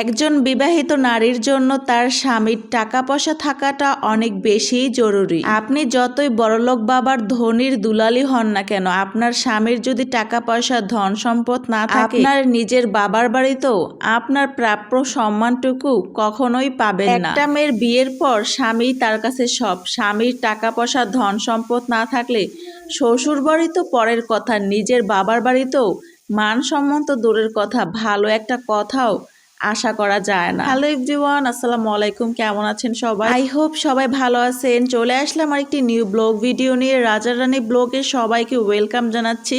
একজন বিবাহিত নারীর জন্য তার স্বামীর টাকা পয়সা থাকাটা অনেক বেশি জরুরি। আপনি যতই বড়লোক বাবার ধনির দুলালি হন না কেন আপনার স্বামীর যদি টাকা পয়সা ধন সম্পদ না থাকে আপনার নিজের বাবার বাড়িতেও আপনার প্রাপ্য সম্মানটুকু কখনোই পাবেন না। একটা মেয়ের বিয়ের পর স্বামী তার কাছে সব। স্বামীর টাকা পয়সা ধন সম্পদ না থাকলে শ্বশুর বাড়ি তো পরের কথা নিজের বাবার বাড়িতেও মান সম্মান তো দূরের কথা ভালো একটা কথাও আশা করা যায় না। হ্যালো এভরিওয়ান আসসালামু আলাইকুম কেমন আছেন সবাই? আই হোপ সবাই ভালো আছেন। চলে আসলাম আর একটি নিউ ব্লগ ভিডিও নিয়ে। রাজা রানী ব্লগে সবাইকে ওয়েলকাম জানাচ্ছি।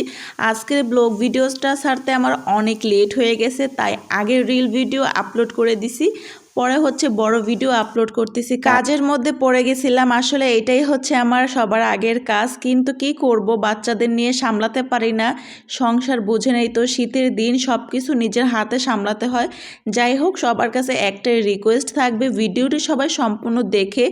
আজকের ব্লগ ভিডিওসটা ছাড়তে আমার অনেক লেট হয়ে গেছে তাই আগের রিল ভিডিও আপলোড করে দিছি। পরে হচ্ছে বড় ভিডিও আপলোড করতেছি। কাজের মধ্যে পড়ে গেছিলাম। আসলে এটাই হচ্ছে আমার সবার আগের কাজ। কিন্তু কি করব? বাচ্চাদের নিয়ে সামলাতে পারি না। সংসার বুঝে নেই তো। শীতের দিন সব কিছু নিজের হাতে সামলাতে হয়। যাই হোক, সবার কাছে একটাই রিকোয়েস্ট থাকবে। ভিডিওটি সবাই সম্পূর্ণ দেখে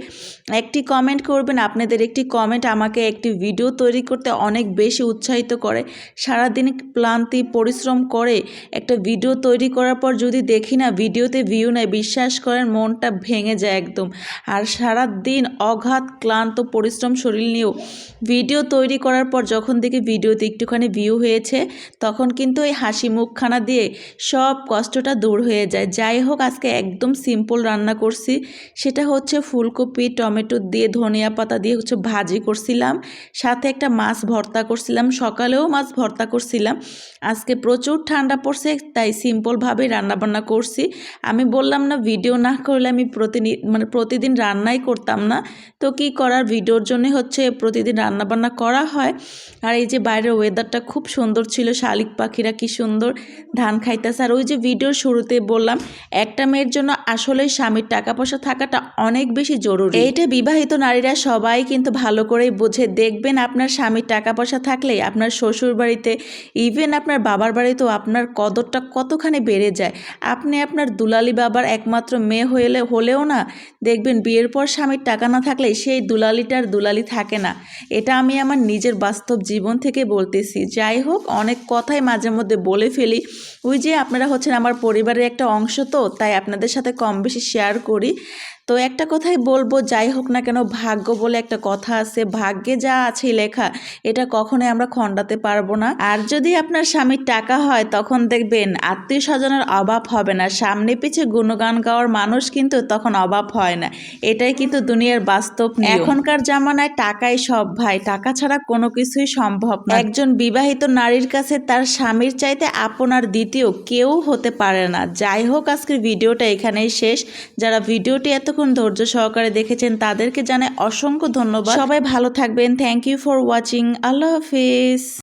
একটি কমেন্ট করবেন। আপনাদের একটি কমেন্ট আমাকে একটি ভিডিও তৈরি করতে অনেক বেশি উৎসাহিত করে। সারাদিন ক্লান্তি, পরিশ্রম করে একটা ভিডিও তৈরি করার পর যদি দেখি না ভিডিওতে ভিউ নেয় বিশ্বাস করেন, মনটা ভেঙে যায় একদম। আর সারা দিন অগাধ ক্লান্ত, পরিশ্রম শরীর নিয়েও ভিডিও তৈরি করার পর যখন দেখি ভিডিওতে একটুখানি ভিউ হয়েছে, তখন কিন্তু এই হাসি মুখখানা দিয়ে সব কষ্টটা দূর হয়ে যায়। যাই হোক, আজকে একদম সিম্পল রান্না করছি। সেটা হচ্ছে ফুলকপি, টমেটো দিয়ে ধনিয়া পাতা দিয়ে হচ্ছে ভাজি করছিলাম। সাথে একটা মাছ ভর্তা করছিলাম। সকালেও মাছ ভর্তা করছিলাম। আজকে প্রচুর ঠান্ডা পড়ছে, তাই সিম্পলভাবেই রান্নাবান্না করছি। আমি বললাম না ভিডিও না করলে আমি প্রতিদিন মানে প্রতিদিন রান্নাই করতাম না। তো কি করার? ভিডিওর জন্য হচ্ছে প্রতিদিন রান্নাবান্না করা হয়। আর এই যে বাইরের ওয়েদারটা খুব সুন্দর ছিল, শালিক পাখিরা কি সুন্দর ধান খাইতেছে। আর ওই যে ভিডিওর শুরুতে বললাম, একটা মেয়ের জন্য আসলে স্বামীর টাকা পয়সা থাকাটা অনেক বেশি জরুরি। এইটা বিবাহিত নারীরা সবাই কিন্তু ভালো করেই বুঝে। দেখবেন আপনার স্বামীর টাকা পয়সা থাকলে আপনার শ্বশুর বাড়িতে ইভেন আপনার বাবার বাড়িতেও আপনার কদরটা কতখানি বেড়ে যায়। আপনি আপনার দুলালি বাবার একমাত্র মেয়ে হলে হলেও না, দেখবেন বিয়ের পর স্বামীর টাকা না থাকলে সেই দুলালিটার দুলালি থাকে না। এটা আমি আমার নিজের বাস্তব জীবন থেকে বলতেছি। যাই হোক, অনেক কথাই মাঝে মধ্যে বলে ফেলি। ওই যে আপনারা হচ্ছেন আমার পরিবারের একটা অংশ তো, তাই আপনাদের সাথে কম বেশি শেয়ার করি। তো একটা কথাই বলব, যাই হোক না কেন, ভাগ্য বলে একটা কথা আছে, ভাগ্যে যা আছে লেখা, এটা কখনোই আমরা খণ্ডাতে পারব না। আর যদি আপনার স্বামীর টাকা হয়, তখন দেখবেন আত্মীয় স্বজনের অভাব হবে না। সামনে পিছে গুণগান গাওয়ার মানুষ কিন্তু তখন অভাব হয় না। এটাই কিন্তু দুনিয়ার বাস্তব এখনকার জামানায় টাকাই সব ভাই। টাকা ছাড়া কোনো কিছুই সম্ভব না একজন বিবাহিত নারীর কাছে তার স্বামীর চাইতে আপনার দ্বিতীয় কেউ হতে পারে না। যাই হোক, আজকের ভিডিওটা এখানেই শেষ। যারা ভিডিওটি এতক্ষণ ধৈর্য সহকারে দেখেছেন, তাদেরকে জানাই অসংখ্য ধন্যবাদ। সবাই ভালো থাকবেন। থ্যাংক ইউ ফর ওয়াচিং আল্লাহ হাফিজ।